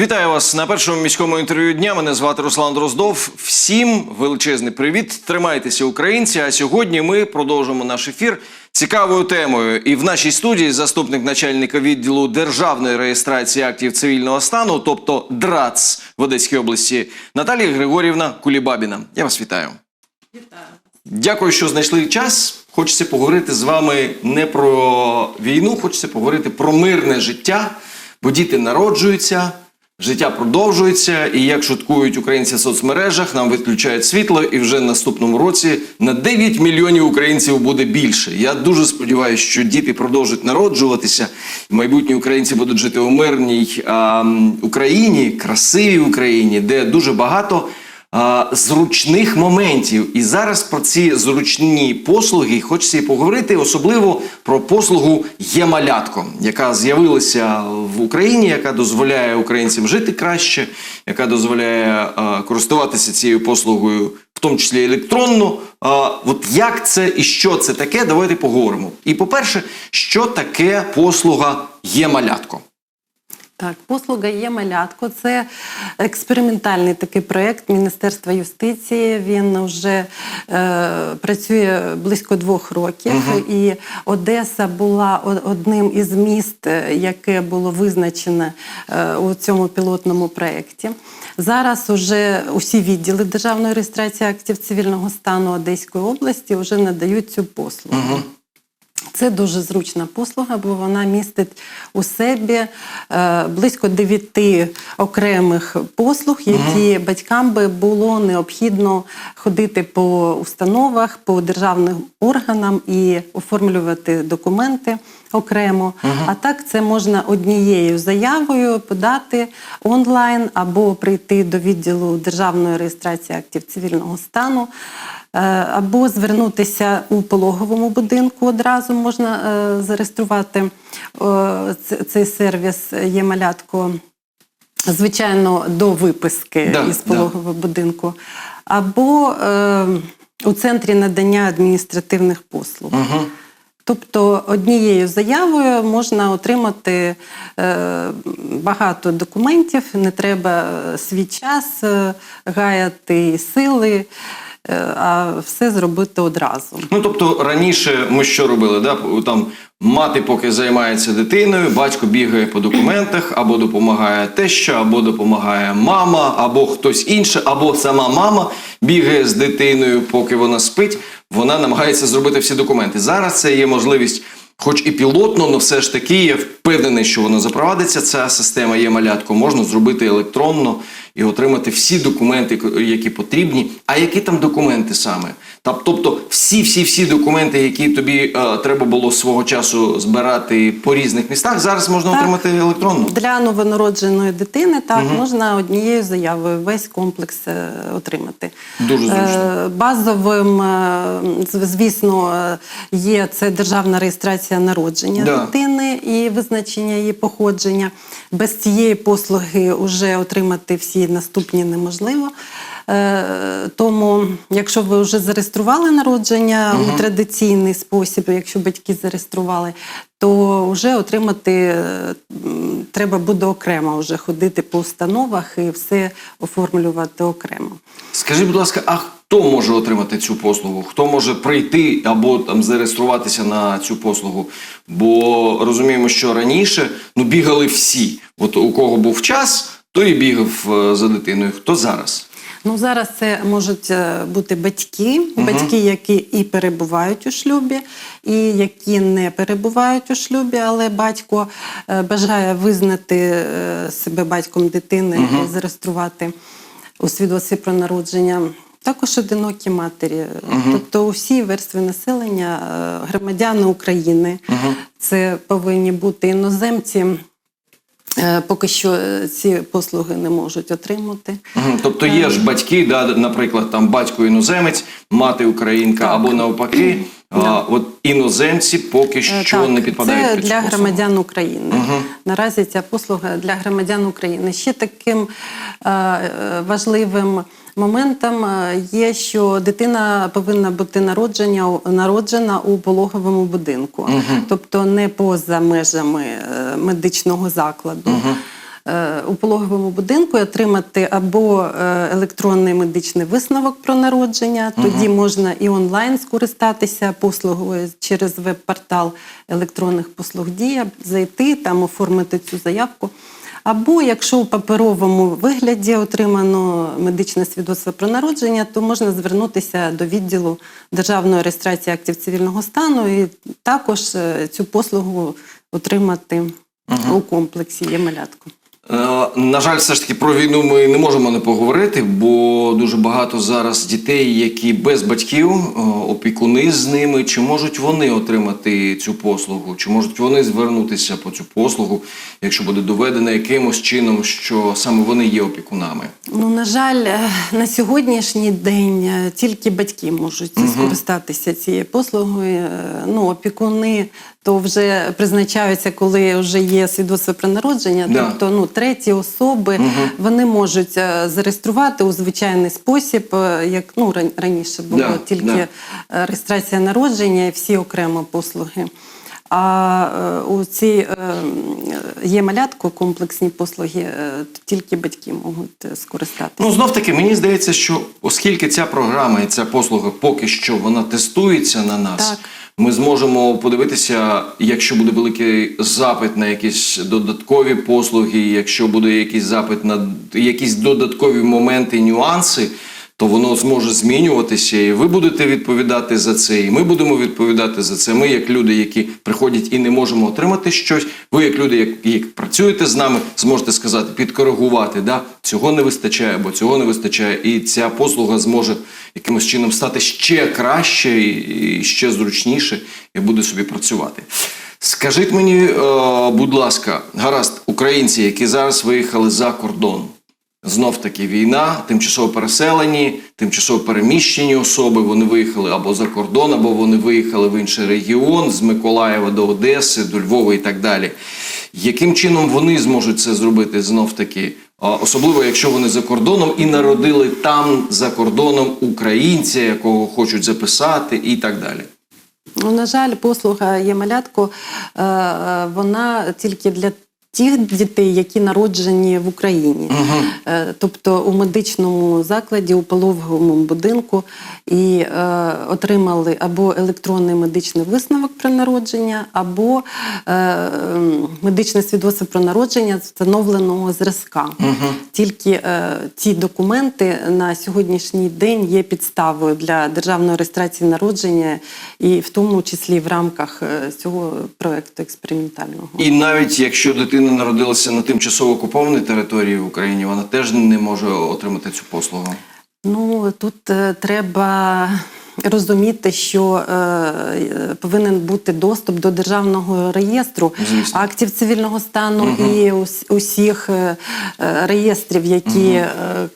Вітаю вас на першому міському інтерв'ю дня. Мене звати Руслан Дроздов. Всім величезний привіт. Тримайтеся, українці. А сьогодні ми продовжимо наш ефір цікавою темою. І в нашій студії заступник начальника відділу державної реєстрації актів цивільного стану, тобто ДРАЦ в Одеській області, Наталія Григорівна Кулібабіна. Я вас вітаю. Дякую, що знайшли час. Хочеться поговорити з вами не про війну, хочеться поговорити про мирне життя, бо діти народжуються, життя продовжується. І як шуткують українці в соцмережах, нам відключають світло, і вже наступному році на 9 мільйонів українців буде більше. Я дуже сподіваюся, що діти продовжують народжуватися, і майбутні українці будуть жити у мирній а, Україні, красивій Україні, де дуже багато зручних моментів. І зараз про ці зручні послуги хочеться і поговорити, особливо про послугу «Є-малятко», яка з'явилася в Україні, яка дозволяє українцям жити краще, яка дозволяє користуватися цією послугою, в тому числі електронно. От як це і що це таке, давайте поговоримо. І по-перше, що таке послуга «Є-малятко»? Так, послуга є малятко. Це експериментальний такий проєкт Міністерства юстиції. Він вже е, працює близько двох років. І Одеса була одним із міст, е, яке було визначене е, у цьому пілотному проєкті. Зараз уже усі відділи державної реєстрації актів цивільного стану Одеської області вже надають цю послугу. Це дуже зручна послуга, бо вона містить у себе е, близько дев'яти окремих послуг, які батькам би було необхідно ходити по установах, по державним органам і оформлювати документи окремо. А так це можна однією заявою подати онлайн або прийти до відділу державної реєстрації актів цивільного стану. Е, Або звернутися у пологовому будинку одразу можна е, зареєструвати е, цей сервіс. Є малятко, звичайно, до виписки Да, із да. пологового будинку, або у центрі надання адміністративних послуг. Тобто однією заявою можна отримати е, багато документів, не треба свій час е, гаяти сили, а все зробити одразу. Ну тобто раніше ми що робили? Да? Там мати поки займається дитиною, батько бігає по документах, або допомагає теща, або допомагає мама, або хтось інший, або сама мама бігає з дитиною, поки вона спить. Вона намагається зробити всі документи. Зараз це є можливість. Хоч і пілотно, але все ж таки я впевнений, що воно запровадиться. Ця система є малятко, можна зробити електронно і отримати всі документи, які потрібні. А які там документи саме? Тобто, всі, всі, всі документи, які тобі е, треба було свого часу збирати по різних містах, зараз можна Так. отримати електронно. Для новонародженої дитини так можна однією заявою весь комплекс е, отримати. Дуже зручно. Е, Базовим, е, звісно, е, є це державна реєстрація народження Да. дитини і визначення її походження. Без цієї послуги вже отримати всі наступні неможливо. Е, Тому, якщо ви вже зареєстрували народження у традиційний спосіб, якщо батьки зареєстрували, то вже отримати е, треба буде окремо вже ходити по установах і все оформлювати окремо. Скажи, будь ласка, а хто може отримати цю послугу? Хто може прийти або там зареєструватися на цю послугу? Бо розуміємо, що раніше ну бігали всі. От у кого був час, той і бігав е, за дитиною. Хто зараз? Ну зараз це можуть е, бути батьки, батьки, які і перебувають у шлюбі, і які не перебувають у шлюбі, але батько е, бажає визнати себе батьком дитини і зареєструвати у свідоцтві про народження. Також одинокі матері, тобто усі верстви населення, громадяни України. Це повинні бути іноземці. Е, Поки що е, ці послуги не можуть отримати. Тобто є ж батьки, да, наприклад, там батько іноземець, мати українка, або навпаки. А, от іноземці поки Е, що так, не підпадають Це під для послугу. громадян України. Наразі ця послуга для громадян України. Ще таким е, е, важливим моментом е, є, що дитина повинна бути народження, народжена у пологовому будинку, тобто не поза межами е, медичного закладу. е, у пологовому будинку отримати або електронний медичний висновок про народження. Тоді можна і онлайн скористатися послугою через веб-портал електронних послуг Дія, зайти там, оформити цю заявку. Або якщо у паперовому вигляді отримано медичне свідоцтво про народження, то можна звернутися до відділу державної реєстрації актів цивільного стану і також е, цю послугу отримати у комплексі Ємелятко. Е, На жаль, все ж таки про війну ми не можемо не поговорити, бо дуже багато зараз дітей, які без батьків, е, опікуни з ними. Чи можуть вони отримати цю послугу? Чи можуть вони звернутися по цю послугу, якщо буде доведено якимось чином, що саме вони є опікунами? Ну, на жаль, е, на сьогоднішній день тільки батьки можуть скористатися цією послугою. Ну, опікуни то вже призначаються, коли вже є свідоцтво про народження. Да. Тобто, ну, треті особи вони можуть е, зареєструвати у звичайний спосіб, е, як ну ран- раніше було Да, тільки да. е, реєстрація народження і всі окремо послуги. А у цій е, є малятко комплексні послуги, тільки батьки можуть скористатися. Ну знов таки, мені здається, що оскільки ця програма і ця послуга поки що вона тестується на нас, Так. Ми зможемо подивитися, якщо буде великий запит на якісь додаткові послуги, якщо буде якийсь запит на якісь додаткові моменти, нюанси. То воно зможе змінюватися, і ви будете відповідати за це, і ми будемо відповідати за це. Ми, як люди, які приходять і не можемо отримати щось. Ви, як люди, які працюєте з нами, зможете сказати, підкоригувати. Да? Цього не вистачає, або цього не вистачає, і ця послуга зможе якимось чином стати ще краще і і ще зручніше, і буде собі працювати. Скажіть мені, е, будь ласка, гаразд, українці, які зараз виїхали за кордон. Знов таки війна, тимчасово переселені, тимчасово переміщені особи. Вони виїхали або за кордон, або вони виїхали в інший регіон з Миколаєва до Одеси, до Львова і так далі. Яким чином вони зможуть це зробити знов таки? Особливо, якщо вони за кордоном і народили там за кордоном українця, якого хочуть записати, і так далі. Ну, на жаль, послуга є малятко, е, е, вона тільки для тих дітей, які народжені в Україні, Е, тобто у медичному закладі, у пологовому будинку, і е, отримали або електронний медичний висновок про народження, або е, медичне свідоцтво про народження встановленого зразка. Тільки е, ці документи на сьогоднішній день є підставою для державної реєстрації народження, і в тому числі в рамках е, цього проекту експериментального. І навіть якщо дитина народилася на тимчасово окупованій території в Україні, вона теж не може отримати цю послугу. Ну тут е, треба розуміти, що е, е, повинен бути доступ до державного реєстру Звісно. актів цивільного стану і ус- усіх е, е, реєстрів, які е,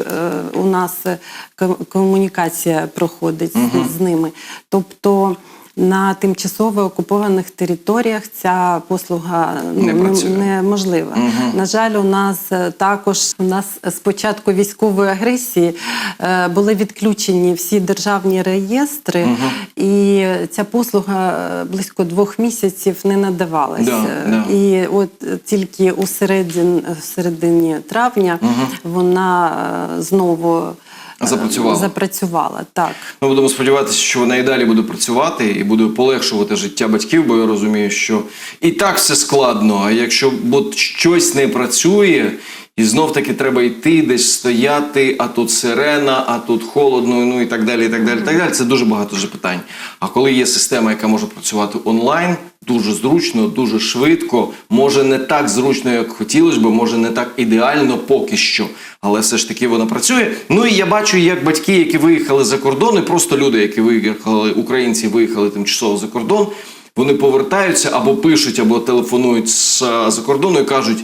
е, у нас ком- комунікація проходить з, з ними. Тобто. На тимчасово окупованих територіях ця послуга ну, Не працює. неможлива. На жаль, у нас е, також у нас з початку військової агресії е, були відключені всі державні реєстри, і ця послуга е, близько двох місяців не надавалася. Да, да. І от тільки у середин, в середині травня вона е, знову Запрацювала. запрацювала. Так. Ми будемо сподіватися, що вона і далі буде працювати і буде полегшувати життя батьків, бо я розумію, що і так все складно. А якщо от щось не працює, і знов таки треба йти десь стояти, а тут сирена, а тут холодно, ну і так далі. і так далі, і так далі. Це дуже багато вже питань. А коли є система, яка може працювати онлайн, дуже зручно, дуже швидко, може не так зручно, як хотілося б, може не так ідеально поки що, але все ж таки вона працює. Ну і я бачу, як батьки, які виїхали за кордон, і просто люди, які виїхали, українці виїхали тимчасово за кордон, вони повертаються або пишуть, або телефонують з за кордону і кажуть.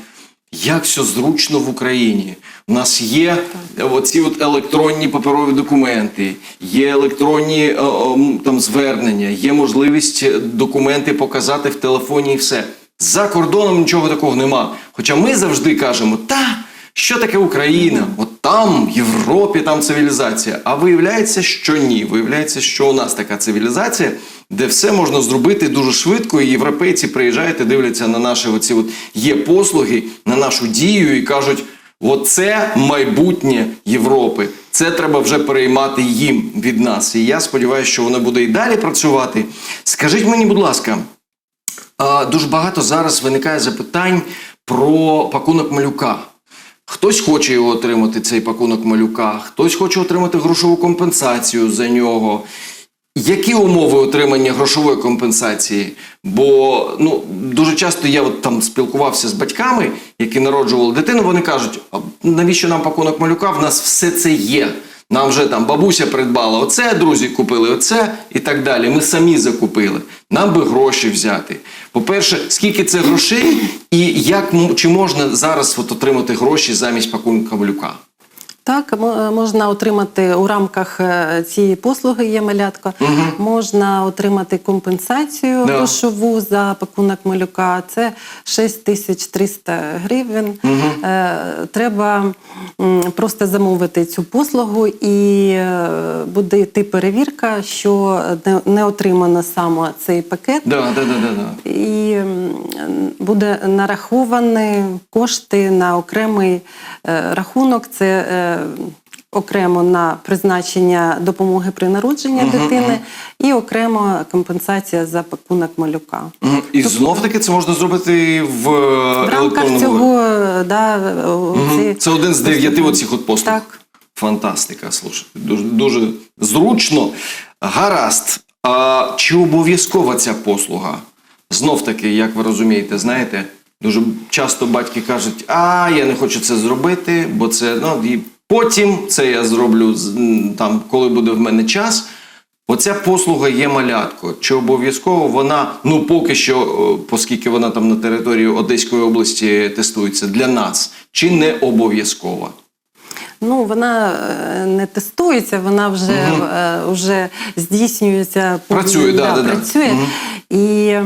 Як все зручно в Україні. У нас є оці от електронні паперові документи, є електронні е, е, там звернення, є можливість е, документи показати в телефоні і все. За кордоном нічого такого нема. Хоча ми завжди кажемо, та що таке Україна? От там, в Європі, там цивілізація. А виявляється, що ні. Виявляється, що у нас така цивілізація, де все можна зробити дуже швидко, і європейці приїжджають і дивляться на наші оці от є послуги, на нашу дію і кажуть. Оце майбутнє Європи. Це треба вже переймати їм від нас. І я сподіваюся, що воно буде і далі працювати. Скажіть мені, будь ласка, дуже багато зараз виникає запитань про пакунок малюка. Хтось хоче його отримати, цей пакунок малюка, хтось хоче отримати грошову компенсацію за нього. Які умови отримання грошової компенсації? Бо ну дуже часто я от там спілкувався з батьками, які народжували дитину. Вони кажуть: «А навіщо нам пакунок малюка? В нас все це є. Нам вже там бабуся придбала оце, друзі купили оце і так далі. Ми самі закупили. Нам би гроші взяти. По-перше, скільки це грошей, і як чи можна зараз от отримати гроші замість пакунка малюка? Так, е, можна отримати у рамках е, цієї послуги є малятко. Можна отримати компенсацію Да. грошову за пакунок малюка. Це 6300 гривень. Е, Треба просто замовити цю послугу, і буде йти перевірка, що не, отримано саме цей пакет. Да, да, да, да, да. І буде нараховані кошти на окремий рахунок. Це окремо на призначення допомоги при народженні дитини і окремо компенсація за пакунок малюка. Мгм. І знов таки це можна зробити в, В рамках цього е, да, Мгм. ці- Це один з дев'яти оцих от послуг. Так. Фантастика, слушайте. Дуже, дуже зручно. Гаразд. А чи обов'язкова ця послуга? Знов таки, як ви розумієте, знаєте, дуже часто батьки кажуть, а я не хочу це зробити, бо це ну, потім це я зроблю там, коли буде в мене час. Оця послуга є малятко. Чи обов'язково вона, ну поки що, оскільки вона там на території Одеської області тестується для нас, чи не обов'язкова? Ну, вона е, не тестується, вона вже, е, вже здійснюється Працює, да, да, да. працює. І, м, е,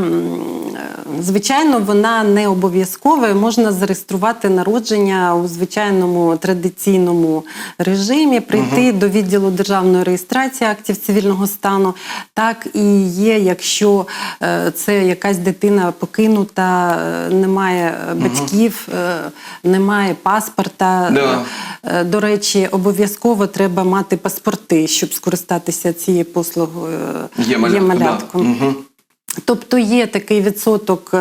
звичайно, вона не обов'язкова. Можна зареєструвати народження у звичайному традиційному режимі, прийти до відділу державної реєстрації актів цивільного стану. Так і є, якщо е, це якась дитина покинута, е, немає батьків, е, немає паспорта. Да. Е, До речі, обов'язково треба мати паспорти, щоб скористатися цією послугою Є малятко, да. малятком. Мгм. Тобто є такий відсоток е,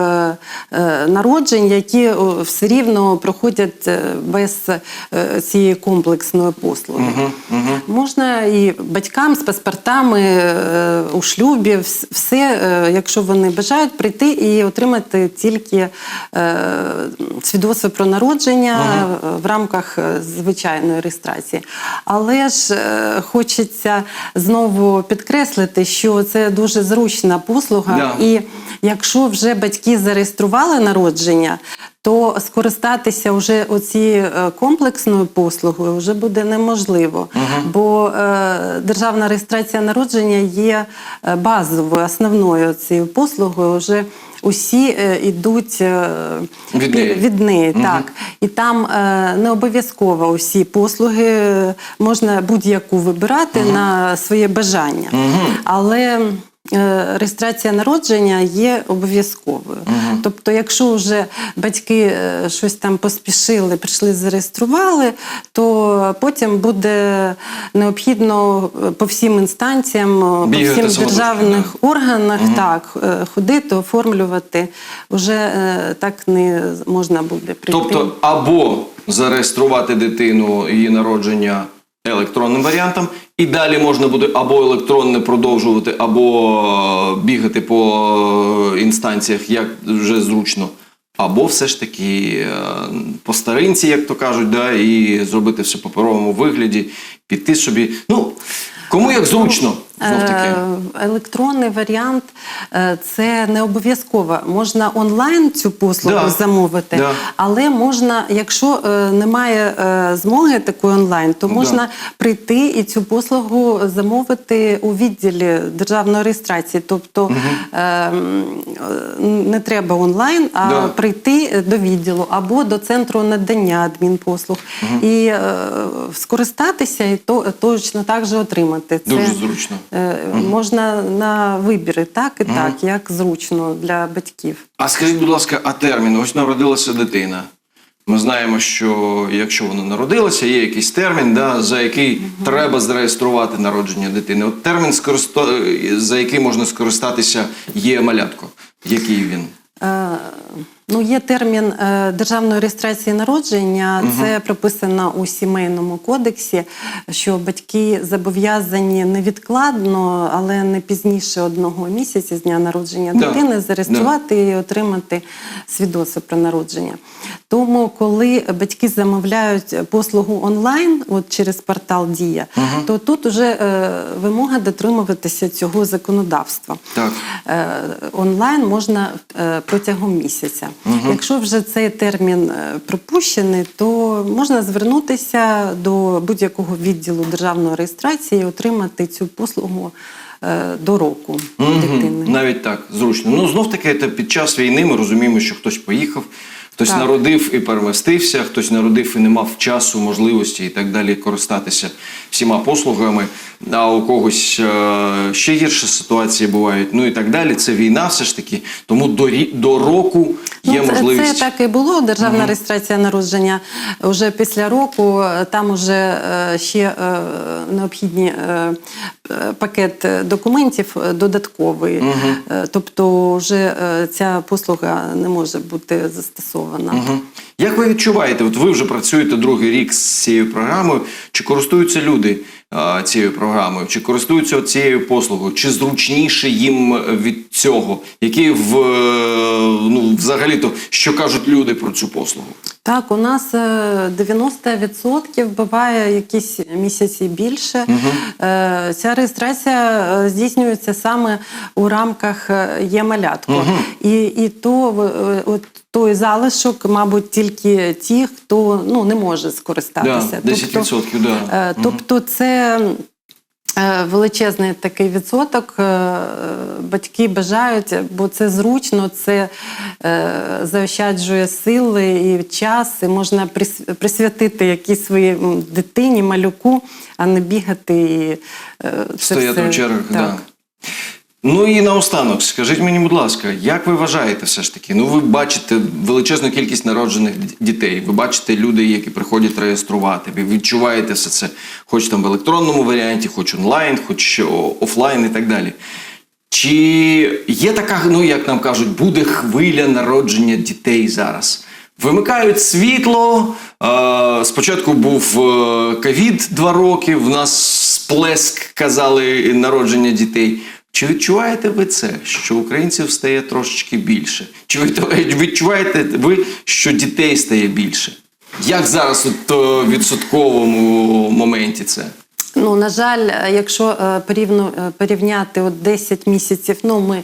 е, народжень, які все рівно проходять е, без цієї комплексної послуги. Можна і батькам з паспортами у шлюбі, все, якщо вони бажають, прийти і отримати тільки свідоцтво про народження е, в рамках звичайної реєстрації. Але ж хочеться знову підкреслити, що це дуже зручна послуга. Да. І якщо вже батьки зареєстрували народження, то скористатися вже оцією е, комплексною послугою вже буде неможливо, бо е, державна реєстрація народження є е, базовою, основною цією послугою. Вже усі е, йдуть е, Від неї. від неї, так. І там е, не обов'язково усі послуги е, можна будь-яку вибирати на своє бажання. Але е, реєстрація народження є обов'язковою. Тобто, якщо вже батьки е, щось там поспішили, прийшли, зареєстрували, то потім буде необхідно е, по всім інстанціям, е, по всім державних органах так е, ходити, оформлювати. Вже е, так не можна буде прийти. Тобто, або зареєструвати дитину її народження електронним варіантом, і далі можна буде або електронне продовжувати, або е, бігати по е, інстанціях, як вже зручно. Або все ж таки е, по старинці, як то кажуть, да, і зробити все в паперовому вигляді, піти собі. Ну, Кому як зручно? Е, Електронний варіант е, це не обов'язково. Можна онлайн цю послугу Да. замовити, Да. але можна, якщо е, немає змоги такої онлайн, то Да. можна прийти і цю послугу замовити у відділі державної реєстрації. Тобто е, не треба онлайн, а Да. прийти до відділу або до центру надання адмінпослуг і е, скористатися і то точно так же отримати. Це Дуже зручно. е, можна на вибір, так і так, як зручно для батьків. А скажіть, будь ласка, а термін? Ось народилася дитина. Ми знаємо, що якщо вона народилася, є якийсь термін, да, за який треба зареєструвати народження дитини. От термін, скористо- за який можна скористатися, є малятко. Який він? Ну, є термін е, державної реєстрації народження. Це прописано у сімейному кодексі, що батьки зобов'язані невідкладно, але не пізніше одного місяця з дня народження Да. дитини зареєструвати і отримати свідоцтво про народження. Тому, коли батьки замовляють послугу онлайн, от через портал Дія, то тут вже е, вимога дотримуватися цього законодавства. Так. Е, онлайн можна е, протягом місяця. Якщо вже цей термін е, пропущений, то можна звернутися до будь-якого відділу державної реєстрації і отримати цю послугу е, до року дитини. Навіть так, зручно. Ну, знов таки, це під час війни ми розуміємо, що хтось поїхав, хтось Так. народив і перемістився, хтось народив і не мав часу, можливості і так далі користатися всіма послугами. А у когось е, ще гірші ситуації бувають. Ну і так далі. Це війна, все ж таки. Тому до, рі- до року є Ну, це, можливість. це так і було. Державна реєстрація народження вже після року. Там вже е, ще е, необхідні е, пакет документів додатковий. Е, Тобто, вже е, ця послуга не може бути застосована. Мгм. Як ви відчуваєте? От ви вже працюєте другий рік з цією програмою. Чи користуються люди а, цією програмою? Чи користуються цією послугою? Чи зручніше їм від цього? Які в е, ну взагалі-то що кажуть люди про цю послугу? Так, у нас е, 90% буває якісь місяці більше. Е, Ця реєстрація е, здійснюється саме у рамках е, «Є-малятко». І, і то е, от той залишок, мабуть, тільки ті, хто ну, не може скористатися. Да, 10%, да. Е, Тобто це е, величезний такий відсоток. е, Батьки бажають, бо це зручно, це заощаджує сили і час, і можна присвятити якійсь своїй дитині, малюку, а не бігати і це Стояти все- у чергах, так. да. Ну і наостанок, скажіть мені, будь ласка, як ви вважаєте все ж таки? Ну, ви бачите величезну кількість народжених дітей, ви бачите людей, які приходять реєструвати, ви відчуваєте все це, хоч там в електронному варіанті, хоч онлайн, хоч офлайн і так далі. Чи є така, ну як нам кажуть, буде хвиля народження дітей зараз? Вимикають світло. Спочатку був е, ковід два роки. В нас сплеск казали народження дітей. Чи відчуваєте ви це, що українців стає трошечки більше? Чи відчуваєте ви, що дітей стає більше? Як зараз в відсотковому моменті це? Ну, на жаль, е, якщо е, порівну, е, порівняти от 10 місяців, ну ми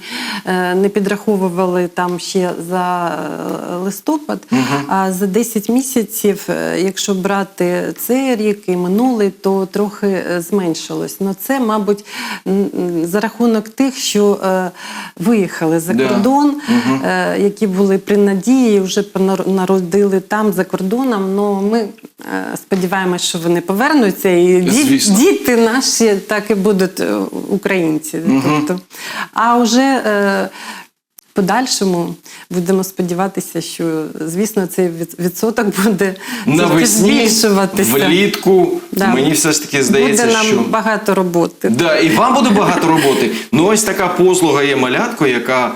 не підраховували там ще за листопад, а за 10 місяців, якщо брати цей рік і минулий, то трохи зменшилось. Ну це, мабуть, за рахунок тих, що виїхали за Да. кордон, е, які були при надії, вже народили там за кордоном. Ну ми сподіваємось, що вони повернуться і ді- Звісно. Діти наші так і будуть е, українці. Тобто, а вже е, в подальшому будемо сподіватися, що звісно цей відсоток буде Навесні, збільшуватися. влітку, Да. мені все ж таки здається, буде нам що. багато роботи. Да, і вам буде багато роботи. Ну ось така послуга є малятко, яка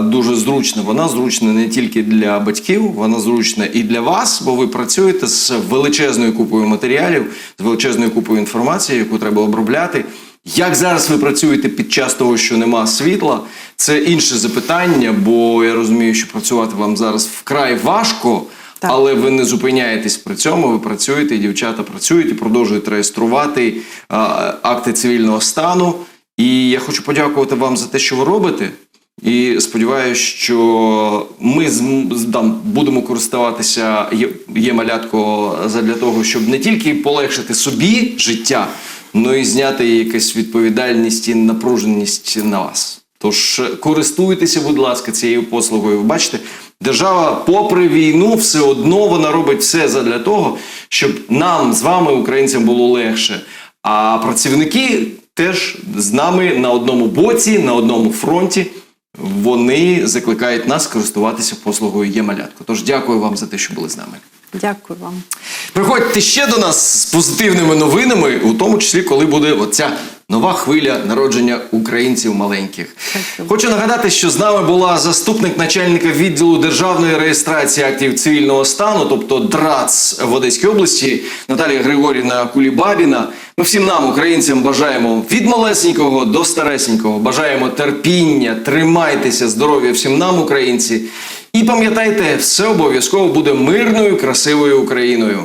дуже зручна. Вона зручна не тільки для батьків, вона зручна і для вас, бо ви працюєте з величезною купою матеріалів, з величезною купою інформації, яку треба обробляти. Як зараз ви працюєте під час того, що нема світла, це інше запитання, бо я розумію, що працювати вам зараз вкрай важко. Так. Але ви не зупиняєтесь при цьому. Ви працюєте, і дівчата працюють і продовжують реєструвати а, акти цивільного стану. І я хочу подякувати вам за те, що ви робите. І сподіваюся, що ми там, будемо користуватися є, малятко для того, щоб не тільки полегшити собі життя, але й зняти якусь відповідальність і напруженість на вас. Тож користуйтеся, будь ласка, цією послугою. Ви бачите, держава, попри війну, все одно вона робить все задля того, щоб нам з вами, українцям, було легше. А працівники теж з нами на одному боці, на одному фронті. Вони закликають нас користуватися послугою «Є-малятко». Тож дякую вам за те, що були з нами. Дякую вам. Приходьте ще до нас з позитивними новинами, у тому числі, коли буде оця нова хвиля народження українців маленьких. Дякую. Хочу нагадати, що з нами була заступник начальника відділу державної реєстрації актів цивільного стану, тобто ДРАЦ в Одеській області, Наталія Григорівна Кулібабіна. Ми всім нам, українцям, бажаємо від малесенького до старесенького, бажаємо терпіння, тримайтеся, здоров'я всім нам, українці. І пам'ятайте, все обов'язково буде мирною, красивою Україною.